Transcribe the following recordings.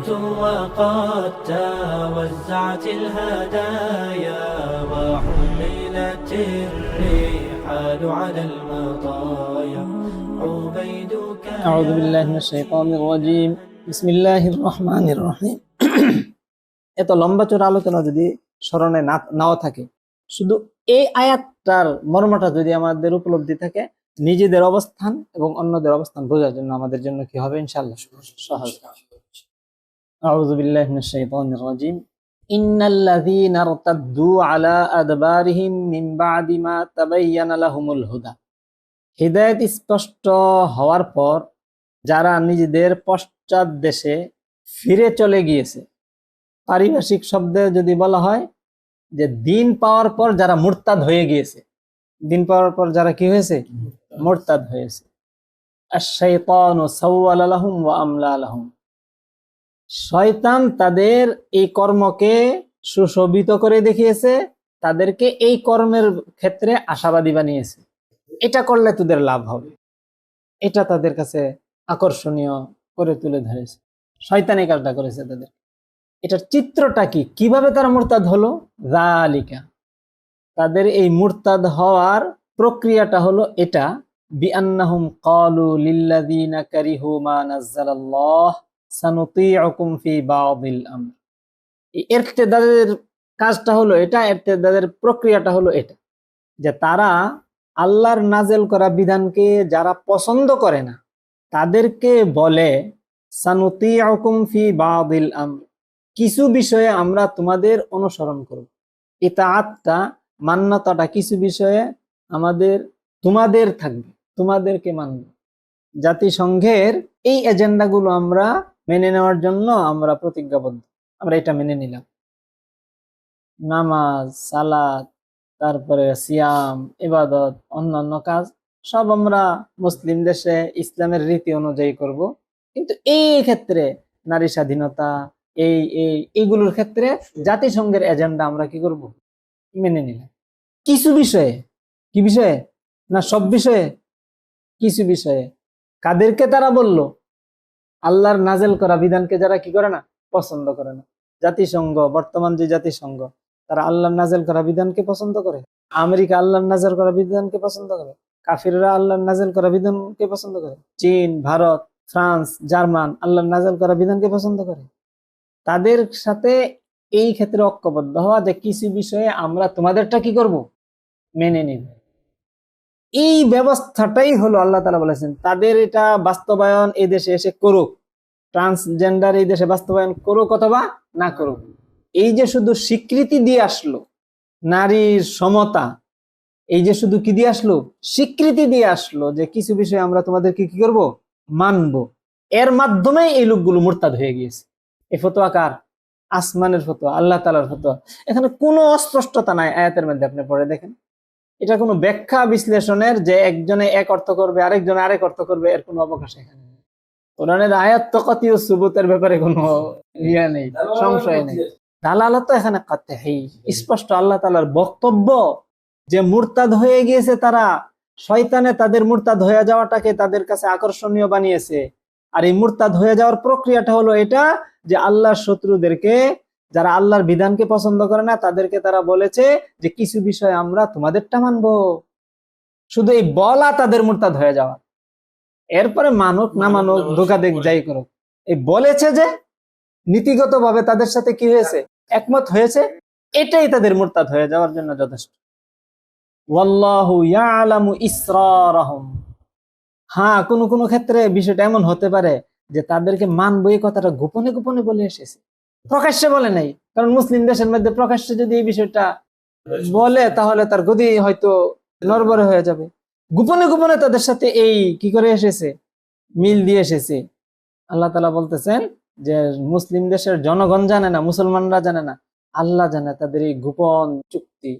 أتيت وقد توزعت الهدايا وحملت الرحال على المطايا عبيدك أعوذ بالله من الشيطان الرجيم بسم الله الرحمن الرحيم এত লম্বা চোর আলোচনা যদি স্মরণে না নাও থাকে শুধু এই আয়াতটার মর্মটা যদি আমাদের উপলব্ধি থাকে নিজেদের অবস্থান এবং অন্যদের অবস্থান বোঝার জন্য আমাদের জন্য কি হবে ইনশাআল্লাহ সহজ أعوذ بالله من الشيطان الرجيم إن الذين ارتدوا على أدبارهم من بعد ما تبين لهم الهدى হৃদায়ত স্পষ্ট হওয়ার পর যারা নিজেদের পশ্চাৎ দেশে ফিরে চলে গিয়েছে পারিভাষিক শব্দে যদি বলা হয় যে দিন পাওয়ার পর যারা মুরতাদ হয়ে গিয়েছে দিন পাওয়ার পর যারা কি হয়েছে মুরতাদ হয়েছে আশ-শাইতানু সাওয়ালা লাহুম ওয়া আমলা লাহুম শয়তান তাদের এই কর্মকে সুশোভিত করে দেখিয়েছে, তাদেরকে এই কর্মের ক্ষেত্রে আশাবাদী বানিয়েছে। এটা করলে তোদের লাভ হবে। এটা তাদের কাছে আকর্ষণীয় করে তুলে ধরেছে। শয়তান এই কাজটা করেছে তাদের। এটার চিত্রটা কি? কীভাবে তারা মুরতাদ হলো? জালিকা তাদের এই মুরতাদ হওয়ার প্রক্রিয়াটা হলো এটা। বিআন্নাহুম ক্বালু লিল্লাযীনা কারিহু মা নাযালাল্লাহ কাজটা হলো এটা ইরতিদাদের প্রক্রিয়াটা হলো এটা, যে তারা আল্লাহর নাজেল করা বিধানকে যারা পছন্দ করে না, তাদেরকে বলে সানুতিউকুম ফি বাযিল আমর। কিছু বিষয়ে আমরা তোমাদের অনুসরণ করব। ইতাআতটা, মান্যতাটা কিছু বিষয়ে আমাদের, তোমাদের থাকবে, তোমাদেরকে মানব। জাতিসংঘের এই এজেন্ডাগুলো আমরা মেনে নেওয়ার জন্য আমরা প্রতিজ্ঞাবদ্ধ। আমরা এটা মেনে নিলাম। নামাজ সালাদ তারপরে সিয়াম, ইবাদত, অন্যান্য কাজ, সব আমরা মুসলিম দেশে ইসলামের রীতি অনুযায়ী করব। কিন্তু এই ক্ষেত্রে নারী স্বাধীনতা, এই এই এইগুলোর ক্ষেত্রে জাতিসংঘের এজেন্ডা আমরা কি করব? মেনে নিলাম। কিছু বিষয়ে, কি বিষয়ে? না, সব বিষয়ে? কিছু বিষয়ে? কাদেরকে তারা বলল? আল্লাহর নাজেল করা বিধানকে যারা কি করে না? পছন্দ করে না। জাতিসংঘ, বর্তমান যে জাতিসংঘ, তারা আল্লাহর নাজেল করা বিধানকে পছন্দ করে। আমেরিকা আল্লাহর নাজেল করা বিধানকে পছন্দ করে। কাফিররা আল্লাহর নাজেল করা বিধানকে পছন্দ করে। চীন, ভারত, ফ্রান্স, জার্মান আল্লাহর নাজেল করা বিধানকে পছন্দ করে। তাদের সাথে এই ক্ষেত্রে ঐক্যবদ্ধ হওয়া যে কিছু বিষয়ে আমরা তোমাদেরটা কি করব? মেনে নিব। এই ব্যবস্থাটাই হলো আল্লাহ তালা বলেছেন, তাদের এটা বাস্তবায়ন এই দেশে এসে করুক ট্রান্সজেন্ডার এই দেশে বাস্তবায়ন করুক অথবা না করুক। এই যে শুধু স্বীকৃতি দিয়ে আসলো নারীর সমতা, এই যে শুধু কি দিয়ে আসলো? স্বীকৃতি দিয়ে আসলো যে কিছু বিষয়ে আমরা তোমাদেরকে কি করব? মানব। এর মাধ্যমে এই লোকগুলো মোরতাদ হয়ে গিয়েছে। এই ফতোয়া কার? আসমানের ফতোয়া, আল্লাহ তালার ফতোয়া। এখানে কোনো অস্পষ্টতা নাই, আয়াতের মধ্যে আপনি পড়ে দেখেন। এটা কোনো ব্যাখ্যা বিশ্লেষণের যে একজনে এক অর্থ করবে, আরেকজনে আরেক অর্থ করবে, এর কোনো অবকাশ এখানে কোরআনের আয়াত তকতি ও সুবুতের ব্যাপারে কোনো ইয়ে নেই, সংশয় নেই। দালালত এখানে কাতে স্পষ্ট আল্লাহ তালার বক্তব্য, যে মুরতাদ হয়ে গিয়েছে তারা, শয়তানে তাদের মুরতাদ হয়ে যাওয়াটাকে তাদের কাছে আকর্ষণীয় বানিয়েছে। আর এই মুরতাদ হয়ে যাওয়ার প্রক্রিয়াটা হলো এটা, যে আল্লাহর শত্রুদেরকে যারা আল্লাহর বিধানকে পছন্দ করে না তাদেরকে তারা বলেছে যে কিছু বিষয় আমরা তোমাদেরটা মানবো। শুধু এই বলা তাদের মুরতাদ হয়ে যাওয়া। এরপরে মানুক না মানুক ধোকা দেখ যাই করুক। এই বলেছে যে নীতিগত ভাবে তাদের সাথে কি হয়েছে? একমত হয়েছে? এটাই তাদের মুরতাদ হয়ে যাওয়ার জন্য যথেষ্ট। হ্যাঁ কোনো কোনো ক্ষেত্রে বিষয়টা এমন হতে পারে যে তাদেরকে মানবো এই কথাটা গোপনে গোপনে বলে এসেছে। প্রকাশ্যে বলে নাই। কারণ মুসলিম দেশের মধ্যে প্রকাশ্যে যদি এই বিষয়টা বলে, তাহলে তার গদি হয়তো নরবরে হয়ে যাবে। গোপনে গোপনে তাদের সাথে এই কি করে এসেছে? মিল দিয়ে এসেছে। আল্লাহ তালা বলতেছেন যে, মুসলিম দেশের জনগণ জানে না, মুসলমানরা জানে না, আল্লাহ জানে তাদের এই গোপন চুক্তি।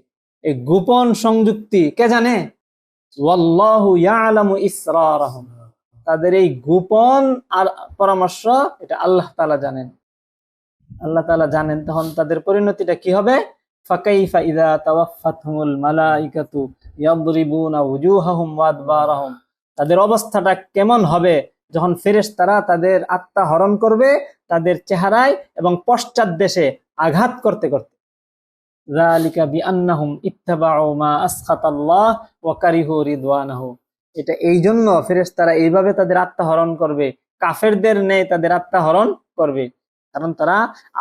এই গোপন সংযুক্তি কে জানে? তাদের এই গোপন আর পরামর্শ এটা আল্লাহ তালা জানেন। আল্লাহ তাআলা জানেন, তখন তাদের পরিণতিটা কি হবে? তাদের অবস্থাটা কেমন হবে? যখন ফেরেশতারা তাদের আত্মা হরণ করবে, তাদের চেহারায় এবং পশ্চাৎ দেশে আঘাত করতে করতে। রিদওয়ানাহু। এটা এই জন্য ফেরেশতারা এইভাবে তাদের আত্মা হরণ করবে। কাফেরদের নেই তাদের আত্মা হরণ করবে। কারণ তারা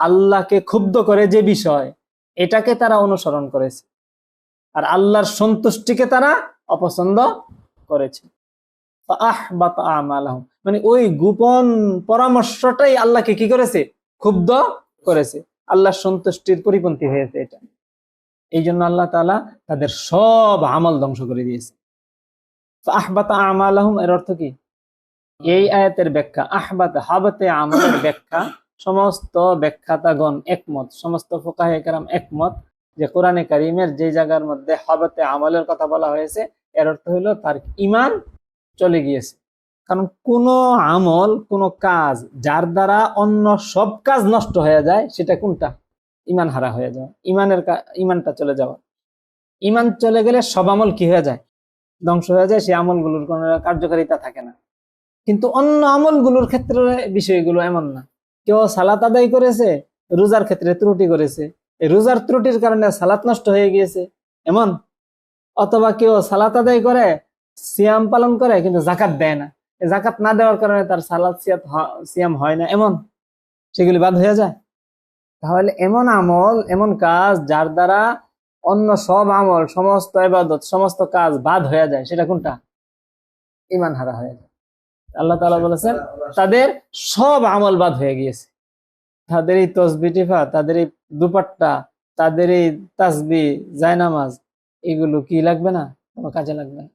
আল্লাহকে ক্ষুব্ধ করে যে বিষয়, এটাকে তারা অনুসরণ করেছে। আর আল্লাহর সন্তুষ্টিকে তারা অপছন্দ করেছে। মানে ওই গোপন পরামর্শটাই আল্লাহকে কি করেছে? ক্ষুব্ধ করেছে। আল্লাহর সন্তুষ্টির পরিপন্থী হয়েছে এটা। এই জন্য আল্লাহ তালা তাদের সব আমল ধ্বংস করে দিয়েছে। আহবাতা আমালাহম এর অর্থ কি? এই আয়াতের ব্যাখ্যা, আহবাত হাবাতে আমলের ব্যাখ্যা সমস্ত ব্যাখ্যাতাগণ একমত, সমস্ত ফোকাহে কেরাম একমত যে কোরআনে কারিমের যে জায়গার মধ্যে হাবাতে আমলের কথা বলা হয়েছে, এর অর্থ হলো তার ইমান চলে গিয়েছে। কারণ কোন আমল, কোন কাজ যার দ্বারা অন্য সব কাজ নষ্ট হয়ে যায়, সেটা কোনটা? ইমান হারা হয়ে যাওয়া ইমানের ইমানটা চলে যাওয়া। ইমান চলে গেলে সব আমল কি হয়ে যায়? ধ্বংস হয়ে যায়, সেই আমলগুলোর কোনো কার্যকারিতা থাকে না। কিন্তু অন্য আমলগুলোর ক্ষেত্রে বিষয়গুলো এমন না। কেউ সালাত আদায় করেছে, রোজার ক্ষেত্রে ত্রুটি করেছে। রোজার ত্রুটির কারণে সালাত নষ্ট হয়ে গিয়েছে। এমন? অথবা কেউ সালাত আদায় করে, সিয়াম পালন করে, কিন্তু জাকাত দেয় না। জাকাত না দেওয়ার কারণে তার সালাত সিয়াত সিয়াম হয় না। এমন? সেগুলি বাদ হয়ে যায়। তাহলে এমন আমল, এমন কাজ যার দ্বারা অন্য সব আমল, সমস্ত ইবাদত, সমস্ত কাজ বাদ হয়ে যায়, সেটা কোনটা? ইমান হারা হয়ে যায়। আল্লাহ তালা বলেছেন তাদের সব আমল বাদ হয়ে গিয়েছে। তাদের এই তসবিটিফা তাদের এই দুপাট্টা তাদের এই তাসবি জায়নামাজ এগুলো কি লাগবে না? কোনো কাজে লাগবে না।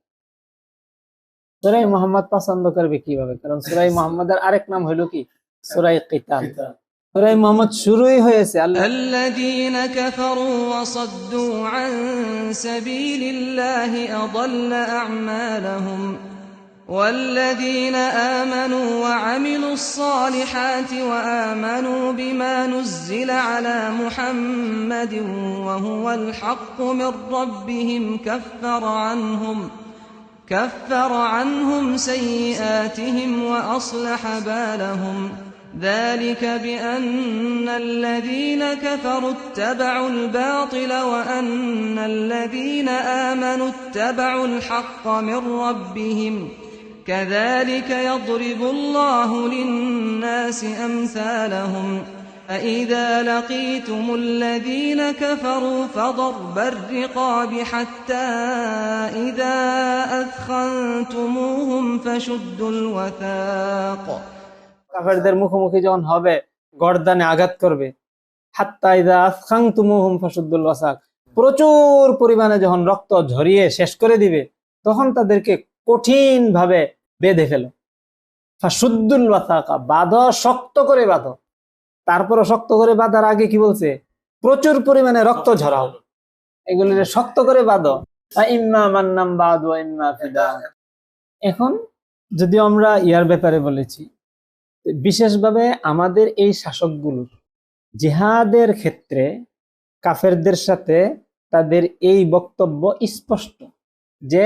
সুরাই মোহাম্মদ পছন্দ করবে কীভাবে? কারণ সুরাই মোহাম্মদের আরেক নাম হইল কি? সুরাই কিতাল। সুরাই মোহাম্মদ শুরুই হয়েছে। আল্লাহ والذين آمنوا وعملوا الصالحات وآمنوا بما نزل على محمد وهو الحق من ربهم كفر عنهم كفر عنهم سيئاتهم وأصلح بالهم ذلك بأن الذين كفروا اتبعوا الباطل وأن الذين آمنوا اتبعوا الحق من ربهم كذلك يضرب الله للناس أمثالهم فإذا لقيتم الذين كفروا فضرب الرقاب حتى إذا أثخنتموهم فشدوا الوثاق কাফেরদের মুখোমুখি যখন হবে গর্দানে আঘাত করবে হাত্তা ইদা আসখাংতুমুহুম ফাসুদ্দুল ওয়াসাক প্রচুর পরিমাণে যখন রক্ত ঝরিয়ে শেষ করে দিবে তখন তাদেরকে কঠিন ভাবে বেঁধে ফেলো। ফাসুদ্দুল ওয়াসাকা, বাঁধো, শক্ত করে বাঁধো। তারপরে শক্ত করে বাঁধার আগে কি বলছে? প্রচুর পরিমাণে রক্ত ঝরাও। এগুলি শক্ত করে বাঁধো ইম্মা মান্নাম বাদ ইম্মা ফিদা এখন যদি আমরা ইয়ার ব্যাপারে বলেছি, বিশেষভাবে আমাদের এই শাসকগুলোর জিহাদের ক্ষেত্রে কাফেরদের সাথে তাদের এই বক্তব্য স্পষ্ট যে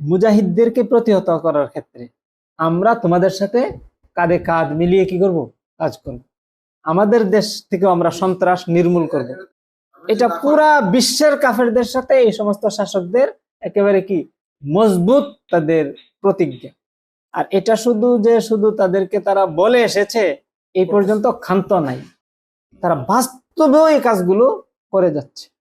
মুজাহিদদেরকে প্রতিহত করার ক্ষেত্রে আমরা তোমাদের সাথে কাঁধে কাঁধ মিলিয়ে কি করব? কাজ করব। আমাদের দেশ থেকে আমরা সন্ত্রাস নির্মূল করব। এটা পুরা বিশ্বের কাফেরদের সাথে এই সমস্ত শাসকদের একেবারে কি মজবুত তাদের প্রতিজ্ঞা। আর এটা শুধু যে শুধু তাদেরকে তারা বলে এসেছে, এই পর্যন্ত ক্ষান্ত নাই। তারা বাস্তবেও এই কাজগুলো করে যাচ্ছে।